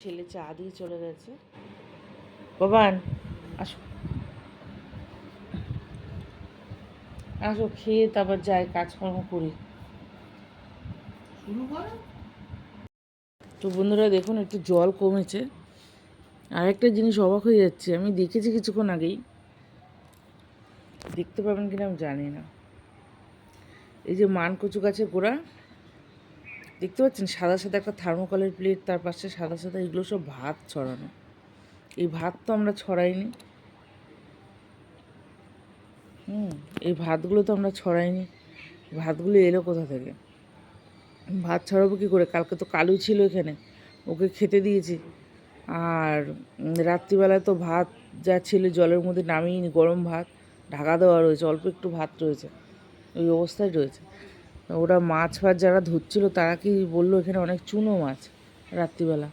ছেলে চা দিয়ে চলে গেছে। বাবান আসো। আসো খেয়ে তারপর যাই কাজকর্ম করি। শুরু করো। তো বন্ধুরা দেখুন একটু জল কমেছে। আর একটা জিনিস অবাক হয়ে যাচ্ছে আমি দেখেছি কিছুক্ষণ আগেই। দেখতে পাবেন কিনা আমি জানি না। এই যে মান কচু গাছের গোড়া দেখতে পাচ্ছেন সাদা সাদা একটা থার্মোকলের প্লেট তার পাশে সাদা সাদা এগুলো সব ভাত ছড়ানো। এই ভাত তো আমরা ছড়াইনি। হুম, এই ভাতগুলো তো আমরা ছড়াইনি। ভাতগুলো এলো কোথা থেকে? ভাত ছড়াবো কী করে? কালকে তো কালু ছিল এখানে, ওকে খেতে দিয়েছি। আর রাত্রিবেলায় তো ভাত যা ছিল জলের মধ্যে নামিয়ে গরম ভাত, ঢাকা দেওয়া রয়েছে, অল্প একটু ভাত রয়েছে। ওই অবস্থায় রয়েছে। ওরা মাছ ফাছ যারা ধরছিল, তারা কি বলল এখানে অনেক চুনো মাছ রাত্রিবেলা?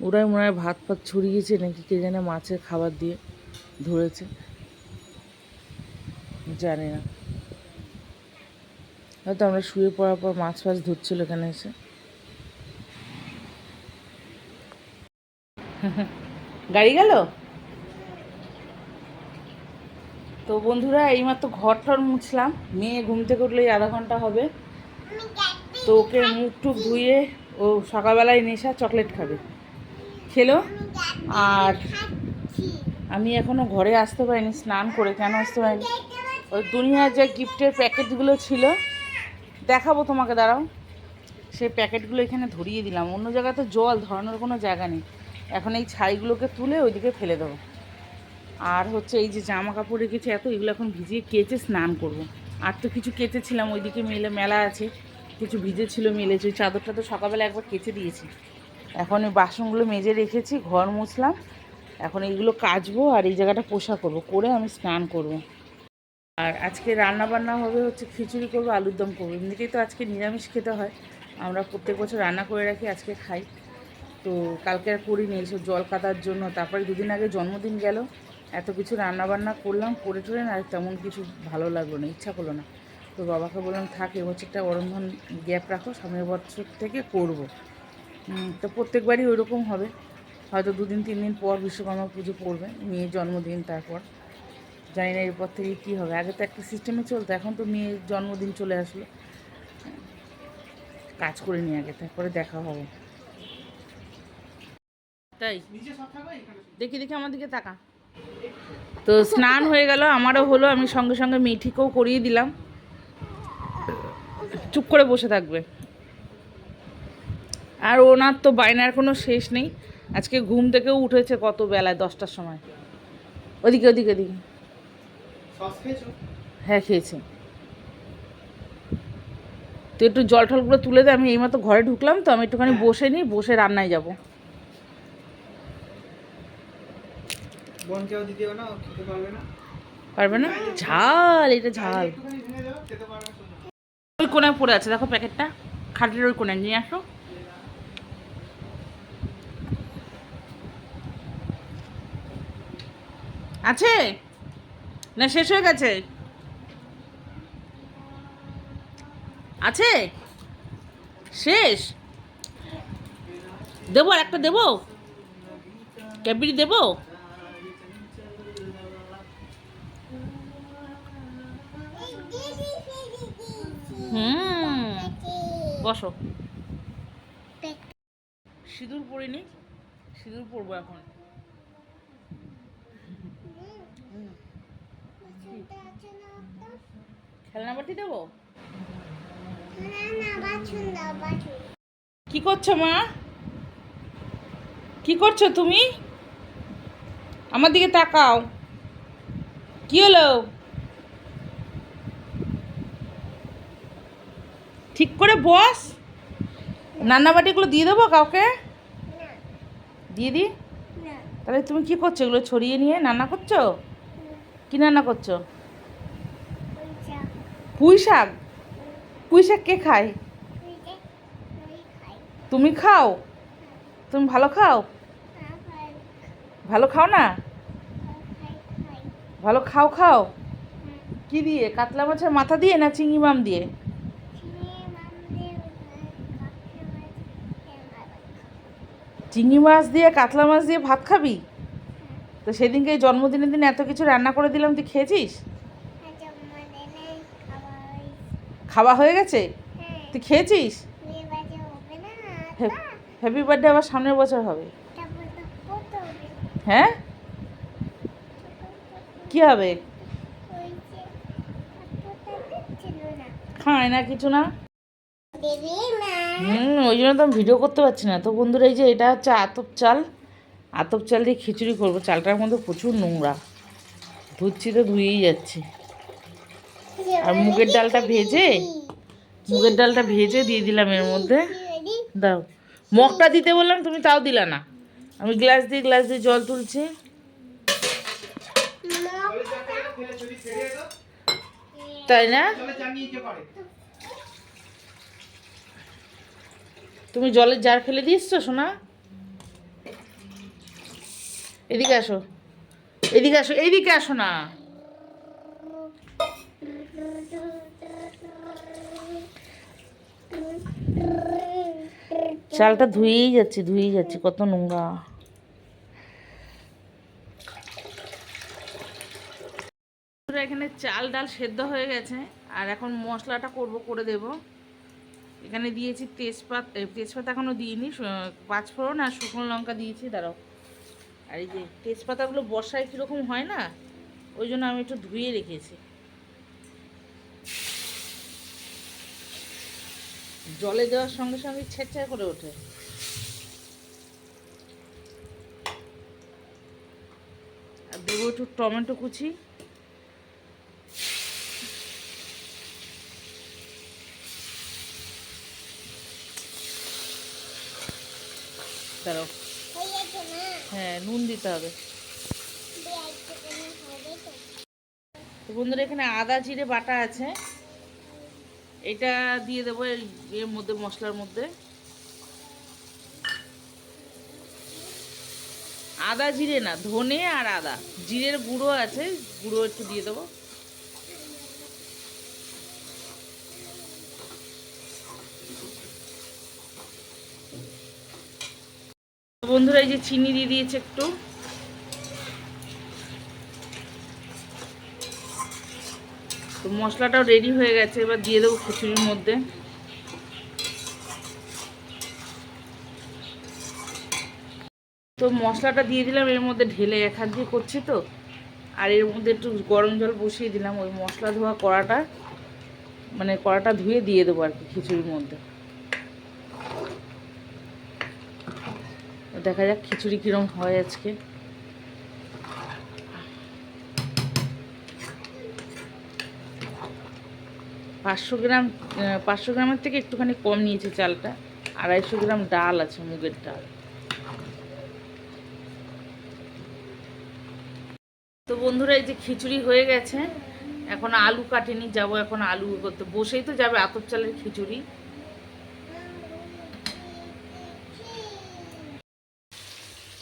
ওরাই মনে হয় ভাত ফাত ছড়িয়েছে নাকি কে জানে মাছের খাবার দিয়ে ধরেছে। জানি না। হয়তো আমরা শুয়ে পড়ার পর মাছ ফাছ ধরছিল এখানে এসে। গাড়ি গেল? তো বন্ধুরা, এইমাত্র ঘর টর মুছলাম। মেয়ে ঘুম থেকে উঠলে আধা ঘণ্টা হবে। তো ওকে মুখ টুক ধুয়ে ও সকালবেলায় নেশা চকলেট খাবে। খেলো? আর আমি এখনও ঘরে আসতে পারিনি, স্নান করে। কেন আসতে পারিনি? ওই দুনিয়ার যে গিফটের প্যাকেটগুলো ছিল, দেখাবো তোমাকে, দাঁড়াও। সেই প্যাকেটগুলো এখানে ধরিয়ে দিলাম। অন্য জায়গায় তো জল ধরানোর কোনো জায়গা নেই। এখন এই ছাইগুলোকে তুলে ওইদিকে ফেলে দেবো। আর হচ্ছে এই যে জামা কাপড় রেখেছি এত, এগুলো এখন ভিজিয়ে কেচে স্নান করব। আর তো কিছু কেচেছিলাম ওইদিকে মেলে মেলা আছে। কিছু ভিজে ছিল মেলেছি। ওই চাদরটা তো সকালবেলা একবার কেচে দিয়েছি। এখন ওই বাসনগুলো মেজে রেখেছি, ঘর মুছলাম। এখন এইগুলো কাচবো আর এই জায়গাটা পোষা করব, করে আমি স্নান করব। আর আজকে রান্না বান্না হবে হচ্ছে খিচুড়ি করব, আলুর দম করব। এমনিতেই তো আজকে নিরামিষ খেতে হয়। আমরা প্রত্যেক বছর রান্না করে রাখি, আজকে খাই। তো কালকে আর করিনি এইসব জল কাটার জন্য। তারপরে দুদিন আগে জন্মদিন গেল। এত কিছু রান্না বান্না করলাম, করে টরে না তেমন কিছু ভালো লাগল না, ইচ্ছা করল না। তো বাবাকে বললাম, থাক এবছরটা অরন্ধন গ্যাপ রাখো, সামনের বছর থেকে করব। তো প্রত্যেকবারই ওই রকম হবে। হয়তো দুদিন তিন দিন পর বিশ্বকর্মা পুজো পড়বে, মেয়ের জন্মদিন তারপর। জানি না এরপর থেকে কী হবে। আগে তো একটা সিস্টেমে চলতো, এখন তো মেয়ের জন্মদিন চলে আসলো। কাজ করে নিয়ে আগে, তারপরে দেখা হবে। তাই? দেখি দেখি আমার দিকে তাকা। তো স্নান হয়ে গেল আমারও হলো আমি সঙ্গে সঙ্গে মিঠিকেও করিয়ে দিলাম। চুপ করে বসে থাকবে। আর ওনার তো বায়নার কোনো শেষ নেই। আজকে ঘুম থেকেও উঠেছে কত বেলায় দশটার সময়। ওদিকে ওদিকে ওদিকে। হ্যাঁ খেয়েছে। তো একটু জল টলগুলো তুলে দে আমি এইমাত্র ঘরে ঢুকলাম তো আমি একটুখানি বসে নিই বসে রান্নায় যাব। বোনকেও দিতেও না খেতে পারবে না। পারবে না? ঝাল এটা ঝাল। ওই কোনায় পড়ে আছে দেখো প্যাকেটটা। খাটের ওই কোনায় নিয়ে আসো। আছে? না শেষ হয়ে গেছে? আছে? শেষ? দেবো আর একটা দেবো? ক্যাডবেরি দেবো? হুম। বসো। সিঁদুর পরিনি, সিঁদুর পরবো এখন। খেলনা বাটি দেবো? কি করছ মা? কি করছ তুমি? আমার দিকে তাকাও। কি হলো? ঠিক করে বস। রান্না বাটিগুলো দিয়ে দেবো কাউকে? দিয়ে দি? তাহলে তুমি কি করছ? এগুলো ছড়িয়ে নিয়ে রান্না করছ? কি রান্না করছ? পুঁই শাক। পুঁই শাক কে খায়? তুমি খাও? তুমি ভালো খাও? ভালো খাও না? ভালো খাও খাও। কি দিয়ে? কাতলা মাছের মাথা দিয়ে না চিংড়ি মাম দিয়ে? চিংড়ি মাছ দিয়ে, কাতলা মাছ দিয়ে ভাত খাবি? তো সেদিনকে জন্মদিনের দিন এত কিছু রান্না করে দিলাম, তুই খেয়েছিস? খাওয়া হয়ে গেছে? তুই খেয়েছিস? হ্যাপি বার্থডে আবার সামনের বছর হবে। হ্যাঁ? কি হবে? খায় না কিছু না। হুম ওই জন্য তো আমি ভিডিও করতে পারছি না। তো বন্ধুরা এই যে এটা হচ্ছে আতপ চাল। আতপ চাল দিয়ে খিচুড়ি করব। চালটার মধ্যে প্রচুর নোংরা। ধুচ্ছি তো ধুয়েই যাচ্ছি। আর মুগের ডালটা ভেজে মুগের ডালটা ভেজে দিয়ে দিলাম এর মধ্যে। দাও। মগটা দিতে বললাম তুমি তাও দিলা না। আমি গ্লাস দিয়ে গ্লাস দিয়ে জল তুলছি। তাই না জলে যা নিয়ে যে পারে তুমি জলের জার ফেলে দিয়েছ, সোনা? এদিকে আসো। এদিকে আসো এইদিকে আসো না। চালটা ধুয়েই যাচ্ছি ধুয়েই যাচ্ছি, কত নোংরা। এখানে চাল ডাল সেদ্ধ হয়ে গেছে, আর এখন মশলাটা করব, করে দেব। এখানে দিয়েছি তেজপাত তেজপাতা এখনও দিইনি পাঁচফোড়ন আর শুকনো লঙ্কা দিয়েছি, দাঁড়াও। আর এই যে তেজপাতাগুলো বর্ষায় কীরকম হয় না, ওই জন্য আমি একটু ধুয়ে রেখেছি। জলে দেওয়ার সঙ্গে সঙ্গে ছেঁচা করে ওঠে। আর দেবো একটু টমেটো কুচি। দাঁড়াও। হ্যাঁ নুন দিতে হবে। বন্ধুরা, এখানে আদা, জিরে, বাটা আছে। এটা দিয়ে দেবো এর মধ্যে, মশলার মধ্যে। আদা, জিরে না, ধনে আর আদা। জিরের গুঁড়ো আছে, গুঁড়ো একটু দিয়ে দেবো। বন্ধুরা, এই যে চিনি দিয়ে দিয়েছে একটু। তো মশলাটাও রেডি হয়ে গেছে, এবার দিয়ে দেবো খিচুড়ির মধ্যে। তো মশলাটা দিয়ে দিলাম, এর মধ্যে ঢেলে এক হাত দিয়ে করছি তো। আর এর মধ্যে একটু গরম জল বসিয়ে দিলাম, ওই মশলা ধোয়া কড়াটা মানে কড়াটা ধুয়ে দিয়ে দেবো আর কি খিচুড়ির মধ্যে। দেখা যাক খিচুড়ি কীরকম হয় আজকে। পাঁচশো গ্রাম পাঁচশো গ্রামের থেকে একটুখানি কম নিয়েছে চালটা। আড়াইশো গ্রাম ডাল আছে, মুগের ডাল। তো বন্ধুরা, এই যে খিচুড়ি হয়ে গেছে। এখন আলু কাটেনি, যাব এখন আলু করতে। বসেই তো যাবে আতপ চালের খিচুড়ি।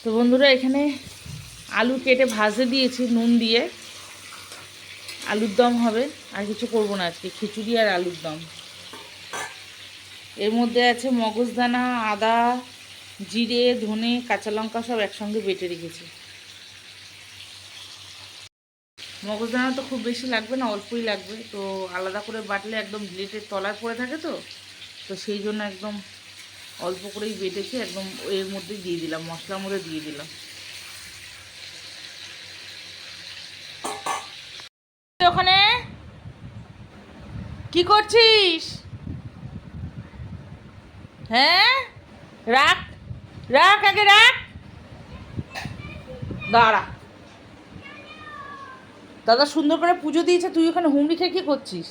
তো বন্ধুরা, এখানে আলু কেটে ভাজে দিয়েছি, নুন দিয়ে। আলুর দম হবে, আর কিছু করব না আজকে, খিচুড়ি আর আলুর দম। এর মধ্যে আছে মগজদানা, আদা, জিরে, ধনে, কাঁচা লঙ্কা সব একসঙ্গে বেটে রেখেছি। মগজদানা তো খুব বেশি লাগবে না, অল্পই লাগবে, তো আলাদা করে বাটলে একদম ব্লেটের তলায় পড়ে থাকে তো তো সেই জন্য একদম অল্প করেই বেটেছি, একদম এর মধ্যে দিয়ে দিলাম, মশলার মধ্যে দিয়ে দিলাম। ওখানে? কি করছিস? হ্যাঁ? রাখ রাখ, আগে রাখ। দাঁড়া। দাদা সুন্দর করে পুজো দিয়েছে, তুই ওখানে হুমড়ি খেয়ে কি করছিস?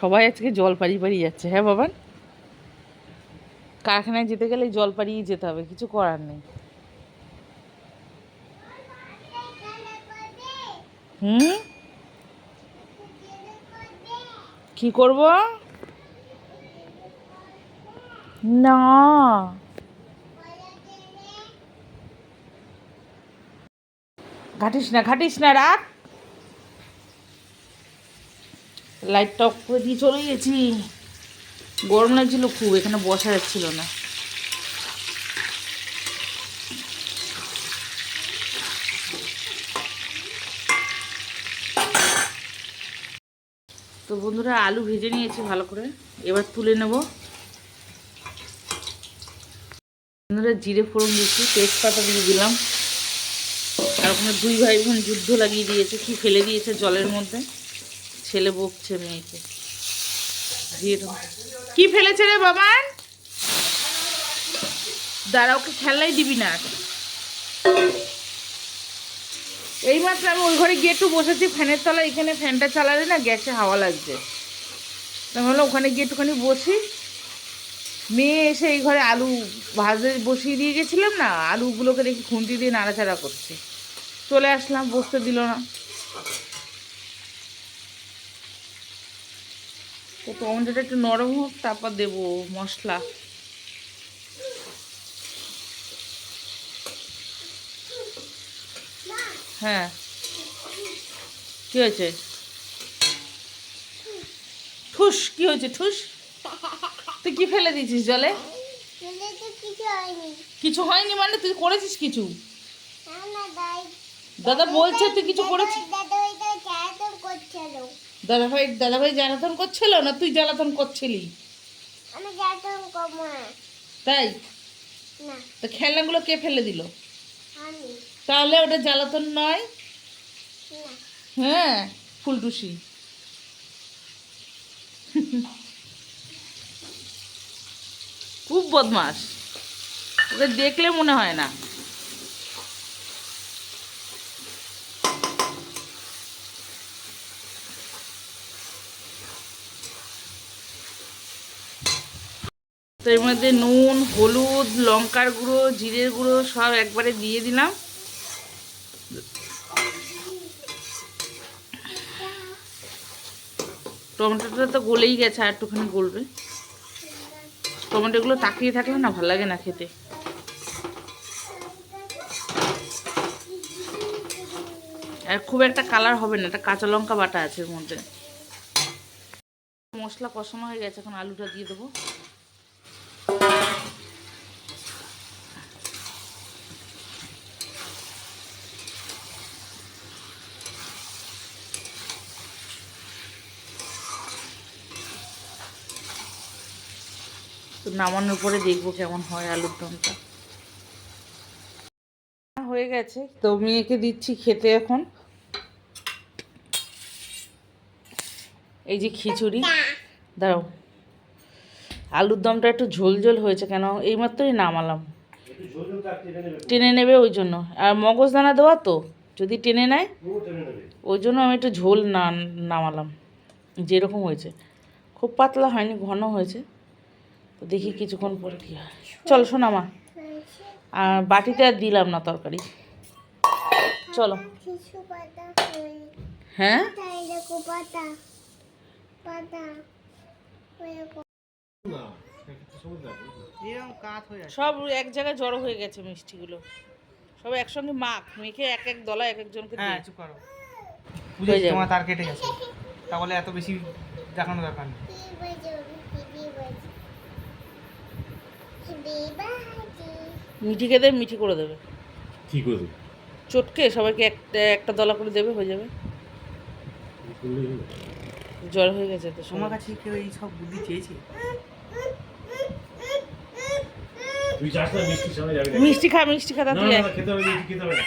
সবাই আজকে জল পাড়িয়ে পাড়িয়ে যাচ্ছে হ্যাঁ বাবান কারখানায় যেতে গেলে জল পাড়িয়ে যেতে হবে, কিছু করার নেই। হুম? কি করব? না। ঘাটিস না ঘাটিস না, রাখ। লাইটটা অফ করে দিয়ে চলে গেছি। গরম লাগছিল খুব, এখানে বসা যাচ্ছিল না। তো বন্ধুরা, আলু ভেজে নিয়েছি ভালো করে। এবার তুলে নেব। বন্ধুরা, জিরে ফোড়ন দিয়েছি, তেজপাতা দিয়ে দিলাম। আর ওখানে দুই ভাই বোন যুদ্ধ লাগিয়ে দিয়েছে, কি ফেলে দিয়েছে জলের মধ্যে। ছেলে বকছে মেয়েকে। কি ফেলেছে রে বাবান দাঁড়া, ওকে খেলাই দিবি না আর। এই মাত্র আমি ওই ঘরে গিয়ে একটু বসেছি, ফ্যানের তলায়। এখানে ফ্যানটা চালালে না গ্যাসে হাওয়া লাগছে। বললাম, ওখানে গিয়ে একটুখানি বসি। মেয়ে এসে এই ঘরে আলু ভাজে বসিয়ে দিয়ে গেছিলাম না, আলুগুলোকে দেখি খুন্তি দিয়ে নাড়াচাড়া করছে। চলে আসলাম, বসতে দিল না। তো টমেটোটা একটু নরম হোক তারপর দেবো মশলা। হ্যাঁ। কি হয়েছে? ঠুস কি হয়েছে ঠুস? তুই কি ফেলে দিয়েছিস জলে? কিছু হয়নি মানে তুই করেছিস কিছু? দাদা বলছে তুই কিছু করেছিস? দাদা ভাই দাদা ভাই জ্বালাতন করছিল না তুই জ্বালাতন করছিলি? আমি জ্বালাতন করব না। তাই? না। তো খেলনাগুলো কে ফেলে দিল? আমি। তাহলে ওটা জ্বালাতন নয়? হ্যাঁ ফুলটুসি। খুব বদমাস ওকে দেখলে মনে হয় না। তো এর মধ্যে নুন, হলুদ, লঙ্কার গুঁড়ো, জিরের গুঁড়ো সব একবারে দিয়ে দিলাম। টমেটোটা তো গলেই গেছে, আর একটুখানি গলবে। টমেটোগুলো তাকিয়ে থাকলে না ভালো লাগে না খেতে। আর খুব একটা কালার হবে না, এটা কাঁচা লঙ্কা বাটা আছে এর মধ্যে। মশলা কষানো হয়ে গেছে, এখন আলুটা দিয়ে দেবো। নামানোর পরে দেখব কেমন হয় আলুর দমটা। হয়ে গেছে, তো মেয়েকে দিচ্ছি খেতে এখন। এই যে খিচুড়ি। দাঁড়াও। আলুর দমটা একটু ঝোল ঝোল হয়েছে কেন? এইমাত্রই নামালাম। টেনে নেবে ওই জন্য। আর মগজদানা দেওয়া তো? যদি টেনে নেয়? ওই জন্য আমি একটু ঝোল না নামালাম। যেরকম হয়েছে। খুব পাতলা হয়নি, ঘন হয়েছে। তো দেখি কিছুক্ষণ পরে কী হয়। চল শোনামা আর বাটিতে আর দিলাম না তরকারি। চলো। হয়ে সব এক জায়গায় জড়ো হয়ে গেছে মিষ্টিগুলো। সব একসঙ্গে মাখ মেখে এক এক দলা এক একজনকে হ্যাঁ চুপ করো। তোমার তার কেটে গেছে। তাহলে এত বেশি দেখানো দরকার নেই। কি খেতে মিঠি করে দেবে। কি করে দেবে? চটকে সবাইকে একটা একটা দলা করে দেবে হয়ে যাবে। জ্বর হয়ে গেছে তো তোমার কাছে কেউ এই সব বুদ্ধি চেয়েছে? মিষ্টি খা মিষ্টি খা তুই খেতে হবে খেতে হবে না।